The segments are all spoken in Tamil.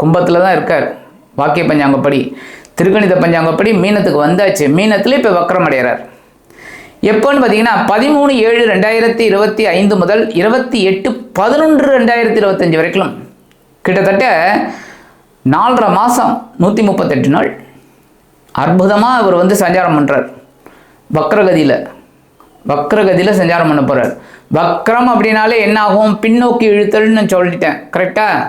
கும்பத்தில் தான் இருக்கார். வாக்கிய பஞ்சாங்கப்படி திருக்கணித பஞ்சாங்கப்படி மீனத்துக்கு வந்தாச்சு. மீனத்தில் இப்போ வக்ரம் அடைகிறார் எப்போன்னு பார்த்தீங்கன்னா பதிமூணு ஏழு ரெண்டாயிரத்தி இருபத்தி ஐந்து முதல் இருபத்தி எட்டு பதினொன்று ரெண்டாயிரத்தி இருபத்தஞ்சி வரைக்கும் கிட்டத்தட்ட நாலரை மாதம் நூற்றி முப்பத்தெட்டு நாள் அற்புதமாக அவர் வந்து சஞ்சாரம் பண்ணுறார் வக்ரகதியில் வக்ரகதியில் சஞ்சாரம் பண்ண போகிறார் வக்ரம் அப்படின்னாலே என்ன ஆகும் பின்னோக்கி இழுத்தல்னு சொல்லிட்டேன். கரெக்டாக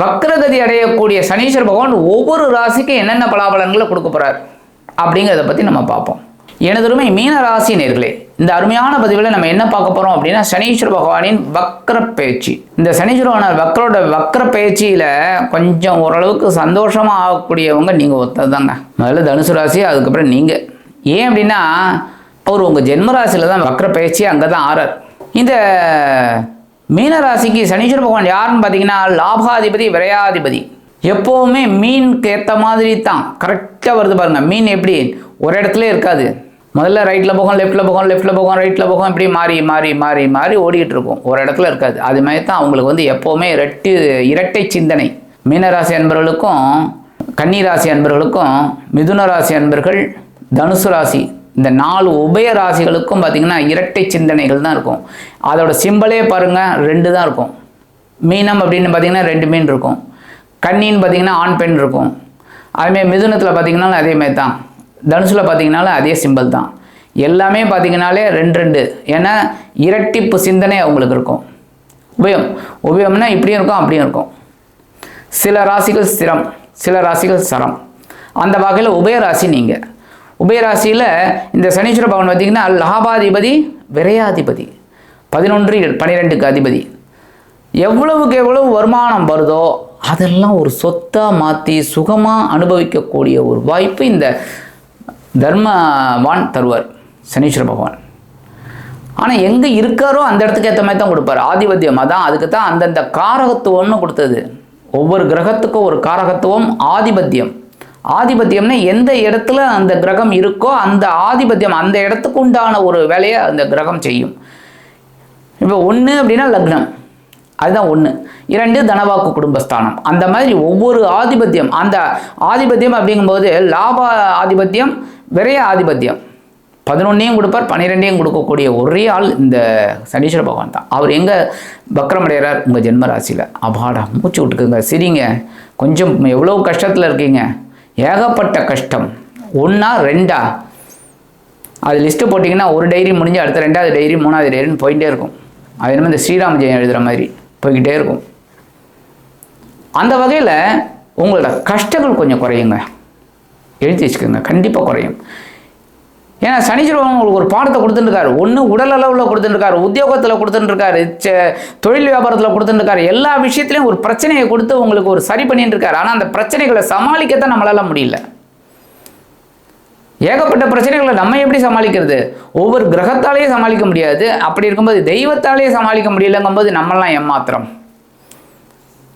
வக்ரகதி அடையக்கூடிய சனீஸ்வர பகவான் ஒவ்வொரு ராசிக்கும் என்னென்ன பலாபலன்களை கொடுக்க போகிறார் அப்படிங்கிறத பற்றி நம்ம பார்ப்போம். எனதுருமை மீன ராசி நேர்களே இந்த அருமையான பதிவில் நம்ம என்ன பார்க்க போகிறோம் அப்படின்னா சனீஸ்வர பகவானின் வக்ர பேச்சு. இந்த சனீஸ்வர பகவான் வக்ரோட வக்ர பேச்சியில் கொஞ்சம் ஓரளவுக்கு சந்தோஷமாக ஆகக்கூடியவங்க நீங்கள் ஒத்ததாங்க முதல்ல தனுசு ராசி அதுக்கப்புறம் நீங்கள் ஏன் அப்படின்னா அவர் உங்கள் ஜென்ம ராசியில் தான் வக்ர பேச்சு அங்கே தான் ஆறார். இந்த மீன ராசிக்கு சனீஸ்வர பகவான் யாருன்னு பார்த்தீங்கன்னா லாபாதிபதி விரையாதிபதி. எப்போவுமே மீனுக்கு ஏற்ற மாதிரி தான். கரெக்டாக வருது பாருங்கள் மீன் எப்படி? ஒரு இடத்துல இருக்காது. முதல்ல ரைட்டில் போகும் லெஃப்ட்டில் போகும் லெஃப்ட்டில் போகும் ரைட்டில் போகும் இப்படி மாறி மாறி மாறி மாறி ஓடிக்கிட்டு இருக்கும். ஒரு இடத்துல இருக்காது. அது மாதிரி தான் அவங்களுக்கு வந்து எப்போவுமே இரட்டு இரட்டை சிந்தனை. மீனராசி அன்பர்களுக்கும் கன்னிராசி அன்பர்களுக்கும் மிதுன ராசி அன்பர்கள் தனுசு ராசி இந்த நாலு உபய ராசிகளுக்கும் பார்த்தீங்கன்னா இரட்டை சிந்தனைகள் தான் இருக்கும். அதோட சிம்பலே பாருங்கள் ரெண்டு தான் இருக்கும். மீனம் அப்படின்னு பார்த்தீங்கன்னா ரெண்டு மீன் இருக்கும். கன்னின்னு பார்த்தீங்கன்னா ஆண் பெண் இருக்கும். அதுமாரி மிதுனத்தில் பார்த்தீங்கன்னாலும் அதேமாதிரி தான். தனுசில் பார்த்தீங்கனாலும் அதே சிம்பல் தான். எல்லாமே பார்த்தீங்கனாலே ரெண்டு ரெண்டு. ஏன்னா இரட்டிப்பு சிந்தனை அவங்களுக்கு இருக்கும். உபயம். உபயம்னா இப்படியும் இருக்கும் அப்படியும் இருக்கும். சில ராசிகள் ஸ்திரம் சில ராசிகள் சரம். அந்த வகையில் உபயராசி நீங்கள் உபயராசியில் இந்த சனீஸ்வர பவன் பார்த்தீங்கன்னா லாபாதிபதி விரையாதிபதி. பதினொன்று பன்னிரெண்டுக்கு அதிபதி. எவ்வளவுக்கு எவ்வளவு வருமானம் வருதோ அதெல்லாம் ஒரு சொத்தாக மாற்றி சுகமாக அனுபவிக்கக்கூடிய ஒரு வாய்ப்பு இந்த தர்மவான் தருவார் சனீஸ்வர பகவான். ஆனால் எங்கே இருக்காரோ அந்த இடத்துக்கு ஏற்ற மாதிரி தான் கொடுப்பார். ஆதிபத்தியம் தான் அதுக்கு தான் அந்தந்த காரகத்துவம்னு கொடுத்தது. ஒவ்வொரு கிரகத்துக்கும் ஒரு காரகத்துவம் ஆதிபத்தியம். ஆதிபத்தியம்னா எந்த இடத்துல அந்த கிரகம் இருக்கோ அந்த ஆதிபத்தியம் அந்த இடத்துக்கு உண்டான ஒரு வேலையை அந்த கிரகம் செய்யும். இப்போ ஒன்று அப்படின்னா லக்னம். அதுதான் ஒன்று இரண்டு தனவாக்கு குடும்பஸ்தானம். அந்த மாதிரி ஒவ்வொரு ஆதிபத்தியம் அந்த ஆதிபத்தியம் அப்படிங்கும்போது லாப ஆதிபத்தியம் விரைய ஆதிபத்தியம். பதினொன்னையும் கொடுப்பார் பன்னிரெண்டையும் கொடுக்கக்கூடிய ஒரே ஆள் இந்த சனீஸ்வர பகவான் தான். அவர் எங்கே வக்கரமடைகிறார் உங்கள் ஜென்ம ராசியில். அபாடா மூச்சு விட்டுக்குங்க சரிங்க. கொஞ்சம் எவ்வளோ கஷ்டத்தில் இருக்கீங்க? ஏகப்பட்ட கஷ்டம். ஒன்றா ரெண்டா? அது லிஸ்ட்டு போட்டிங்கன்னா ஒரு டைரி முடிஞ்சு அடுத்த ரெண்டாவது டைரி மூணாவது டைரின்னு போயிட்டே இருக்கும். அது என்னமோ இந்த ஸ்ரீராம் ஜெயம் எழுதுகிற மாதிரி போய்கிட்டே இருக்கும். அந்த வகையில் உங்களோட கஷ்டங்கள் கொஞ்சம் குறையுங்க. எழுதி வச்சுக்கோங்க. கண்டிப்பாக குறையும். ஏன்னா சனீஸ்வரன் உங்களுக்கு ஒரு பாடத்தை கொடுத்துட்டுருக்காரு. ஒன்று உடல் அளவில் கொடுத்துட்டுருக்காரு. உத்தியோகத்தில் கொடுத்துட்டுருக்காரு. தொழில் வியாபாரத்தில் கொடுத்துட்டுருக்காரு. எல்லா விஷயத்துலையும் ஒரு பிரச்சனையை கொடுத்து உங்களுக்கு ஒரு சரி பண்ணிட்டு இருக்காரு ஆனால் அந்த பிரச்சனைகளை சமாளிக்கத்தான் நம்மளால முடியல. ஏகப்பட்ட பிரச்சனைகளை நம்ம எப்படி சமாளிக்கிறது? ஒவ்வொரு கிரகத்தாலேயே சமாளிக்க முடியாது. அப்படி இருக்கும்போது தெய்வத்தாலேயே சமாளிக்க முடியலங்கும்போது நம்மளாம் ஏமாத்திரம்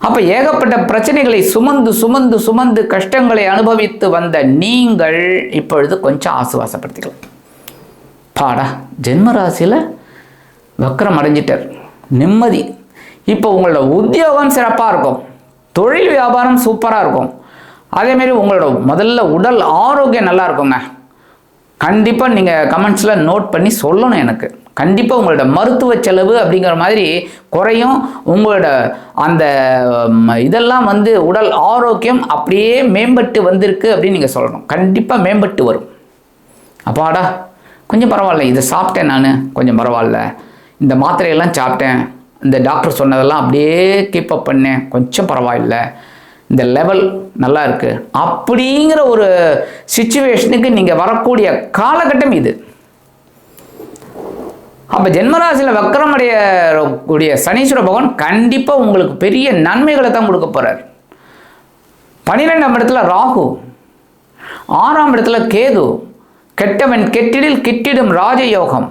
அப்போ ஏகப்பட்ட பிரச்சனைகளை சுமந்து சுமந்து சுமந்து கஷ்டங்களை அனுபவித்து வந்த நீங்கள் இப்பொழுது கொஞ்சம் ஆசுவாசப்படுத்திக்கலாம். பாடா ஜென்ம ராசியில் வக்கரம் அடைஞ்சிட்டார். நிம்மதி. இப்போ உங்களோட உத்தியோகம் சிறப்பாக இருக்கும். தொழில் வியாபாரம் சூப்பராக இருக்கும். அதேமாரி உங்களோட முதல்ல உடல் ஆரோக்கியம் நல்லா இருக்குங்க. கண்டிப்பாக நீங்கள் கமெண்ட்ஸில் நோட் பண்ணி சொல்லணும் எனக்கு. கண்டிப்பாக உங்களோட மருத்துவ செலவு அப்படிங்கிற மாதிரி குறையும். உங்களோட அந்த இதெல்லாம் வந்து உடல் ஆரோக்கியம் அப்படியே மேம்பட்டு வந்திருக்கு அப்படின்னு நீங்கள் சொல்லணும். கண்டிப்பாக மேம்பட்டு வரும். அப்பாடா கொஞ்சம் பரவாயில்ல. இதை சாப்பிட்டேன் நான். கொஞ்சம் பரவாயில்ல. இந்த மாத்திரையெல்லாம் சாப்பிட்டேன். இந்த டாக்டர் சொன்னதெல்லாம் அப்படியே கீப் அப் பண்ணேன். கொஞ்சம் பரவாயில்ல. இந்த லெவல் நல்லா இருக்குது அப்படிங்கிற ஒரு சுச்சுவேஷனுக்கு நீங்கள் வரக்கூடிய காலகட்டம் இது. அப்போ ஜென்மராசியில் வக்கரமடைய கூடிய சனீஸ்வர பகவான் கண்டிப்பாக உங்களுக்கு பெரிய நன்மைகளை தான் கொடுக்க போகிறார் பன்னிரெண்டாம் இடத்துல ராகு ஆறாம் இடத்துல கேது கெட்டவன் கெட்டிடில் கிட்டிடும் ராஜயோகம்.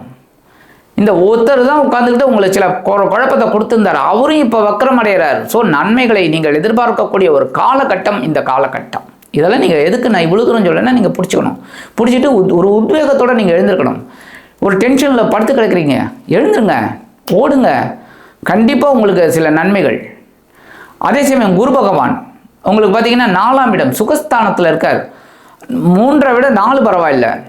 இந்த ஒருத்தர் தான் உட்காந்துக்கிட்டு உங்களுக்கு சில குழப்பத்தை கொடுத்துருந்தார். அவரும் இப்போ வக்கரம் அடைகிறார் ஸோ நன்மைகளை நீங்கள் எதிர்பார்க்கக்கூடிய ஒரு காலகட்டம் இந்த காலகட்டம். இதெல்லாம் நீங்கள் எதுக்கு நான் இவ்வளோ தூரம் சொல்லலைன்னா நீங்கள் பிடிச்சிக்கணும். பிடிச்சிட்டு உத்- ஒரு உத்வேகத்தோடு நீங்கள் எழுந்திருக்கணும். ஒரு டென்ஷனில் படுத்து கிடக்குறீங்க. எழுந்துருங்க ஓடுங்க. கண்டிப்பாக உங்களுக்கு சில நன்மைகள். அதே சமயம் குரு பகவான் உங்களுக்கு பார்த்தீங்கன்னா நாலாம் இடம் சுகஸ்தானத்தில் இருக்கார். மூன்றை விட நாலு பரவாயில்ல.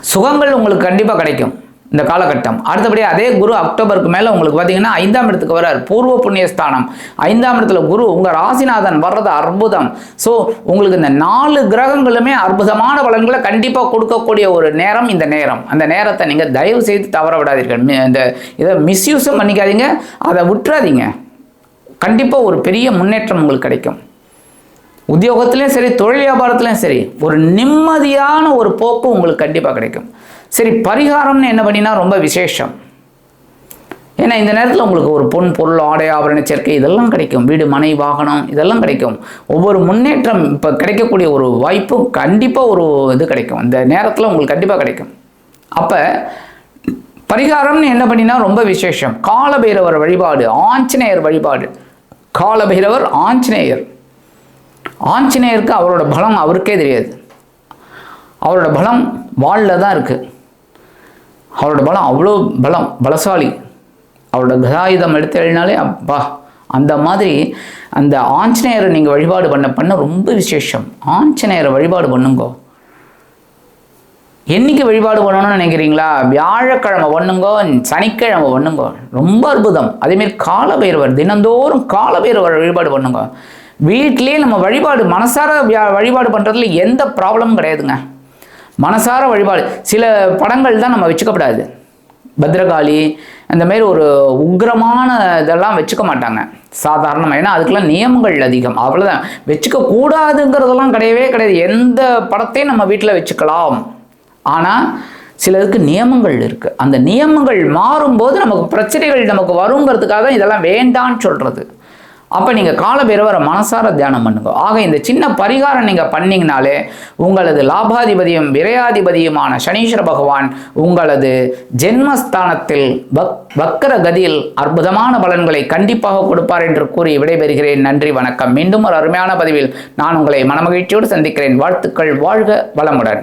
சுகங்கள் உங்களுக்கு கண்டிப்பாக கிடைக்கும். இந்த காலகட்டம். அடுத்தபடியாக அதே குரு அக்டோபருக்கு மேலே உங்களுக்கு பார்த்தீங்கன்னா ஐந்தாம் இடத்துக்கு வரார் பூர்வ புண்ணியஸ்தானம். ஐந்தாம் இடத்துல குரு உங்கள் ராசிநாதன் வர்றது அற்புதம். ஸோ உங்களுக்கு இந்த நாலு கிரகங்களுமே அற்புதமான பலன்களை கண்டிப்பாக கொடுக்கக்கூடிய ஒரு நேரம் இந்த நேரம். அந்த நேரத்தை நீங்கள் தயவு செய்து தவற விடாதீர்கள். இந்த இதை மிஸ்யூஸும் பண்ணிக்காதீங்க. அதை விட்டுறாதீங்க. கண்டிப்பாக ஒரு பெரிய முன்னேற்றம் உங்களுக்கு கிடைக்கும். உத்தியோகத்துலேயும் சரி தொழில் வியாபாரத்துலேயும் சரி ஒரு நிம்மதியான ஒரு போக்கு உங்களுக்கு கண்டிப்பாக கிடைக்கும். சரி பரிகாரம்னு என்ன பண்ணினா ரொம்ப விசேஷம். ஏன்னா இந்த நேரத்தில் உங்களுக்கு ஒரு பொன் பொருள் ஆடை ஆபரண சேர்க்கை இதெல்லாம் கிடைக்கும். வீடு மனை வாகனம் இதெல்லாம் கிடைக்கும். ஒவ்வொரு முன்னேற்றம் இப்போ கிடைக்கக்கூடிய ஒரு வாய்ப்பு கண்டிப்பாக ஒரு இது கிடைக்கும். இந்த நேரத்தில் உங்களுக்கு கண்டிப்பாக கிடைக்கும். அப்போ பரிகாரம்னு என்ன பண்ணினா ரொம்ப விசேஷம். காலபைரவர் வழிபாடு ஆஞ்சநேயர் வழிபாடு. காலபைரவர் ஆஞ்சநேயர். ஆஞ்சநேயருக்கு அவரோட பலம் அவருக்கே தெரியாது. அவரோட பலம் வாளில் தான் இருக்குது அவரோட பலம் அவ்வளோ பலம் பலசாலி. அவரோட கதாயுதம் எடுத்து எழுதினாலே அப்பா அந்த மாதிரி அந்த ஆஞ்சநேயரை நீங்கள் வழிபாடு பண்ண பண்ண ரொம்ப விசேஷம். ஆஞ்சநேயரை வழிபாடு பண்ணுங்கோ. என்னைக்கு வழிபாடு பண்ணணும்னு நினைக்கிறீங்களா? வியாழக்கிழமை ஒன்றுங்கோ சனிக்கிழமை ஒன்றுங்கோ ரொம்ப அற்புதம். அதேமாரி காலபைரவர் தினந்தோறும் காலபைரவர் வழிபாடு பண்ணுங்க. வீட்டிலே நம்ம வழிபாடு மனசார வியா- வழிபாடு பண்ணுறதுல எந்த ப்ராப்ளமும் கிடையாதுங்க. மனசார வழிபாடு. சில படங்கள் தான் நம்ம வச்சுக்கப்படாது. பத்ரகாளி அந்த மாதிரி ஒரு உக்கிரமான இதெல்லாம் வச்சுக்க மாட்டாங்க. சாதாரணமாக ஏன்னா அதுக்கெல்லாம் நியமங்கள் அதிகம். அவ்வளோதான் வச்சுக்க கூடாதுங்கிறதெல்லாம் கிடையவே கிடையாது. எந்த படத்தையும் நம்ம வீட்டில் வச்சுக்கலாம். ஆனால் சிலருக்கு நியமங்கள் இருக்குது அந்த நியமங்கள் மாறும்போது நமக்கு பிரச்சனைகள் நமக்கு வருங்கிறதுக்காக தான் இதெல்லாம் வேண்டான்னு சொல்கிறது அப்போ நீங்கள் காலபைரவரை மனசார தியானம் பண்ணுங்க. ஆக இந்த சின்ன பரிகாரம் நீங்கள் பண்ணிங்கனாலே உங்களது லாபாதிபதியும் விரையாதிபதியுமான சனீஸ்வர பகவான் உங்களது ஜென்மஸ்தானத்தில் பக் வக்கர கதியில் அற்புதமான பலன்களை கண்டிப்பாக கொடுப்பார் என்று கூறி விடைபெறுகிறேன். நன்றி வணக்கம். மீண்டும் ஒரு அருமையான பதிவில் நான் உங்களை மனமகிழ்ச்சியோடு சந்திக்கிறேன். வாழ்த்துக்கள். வாழ்க வளமுடன்.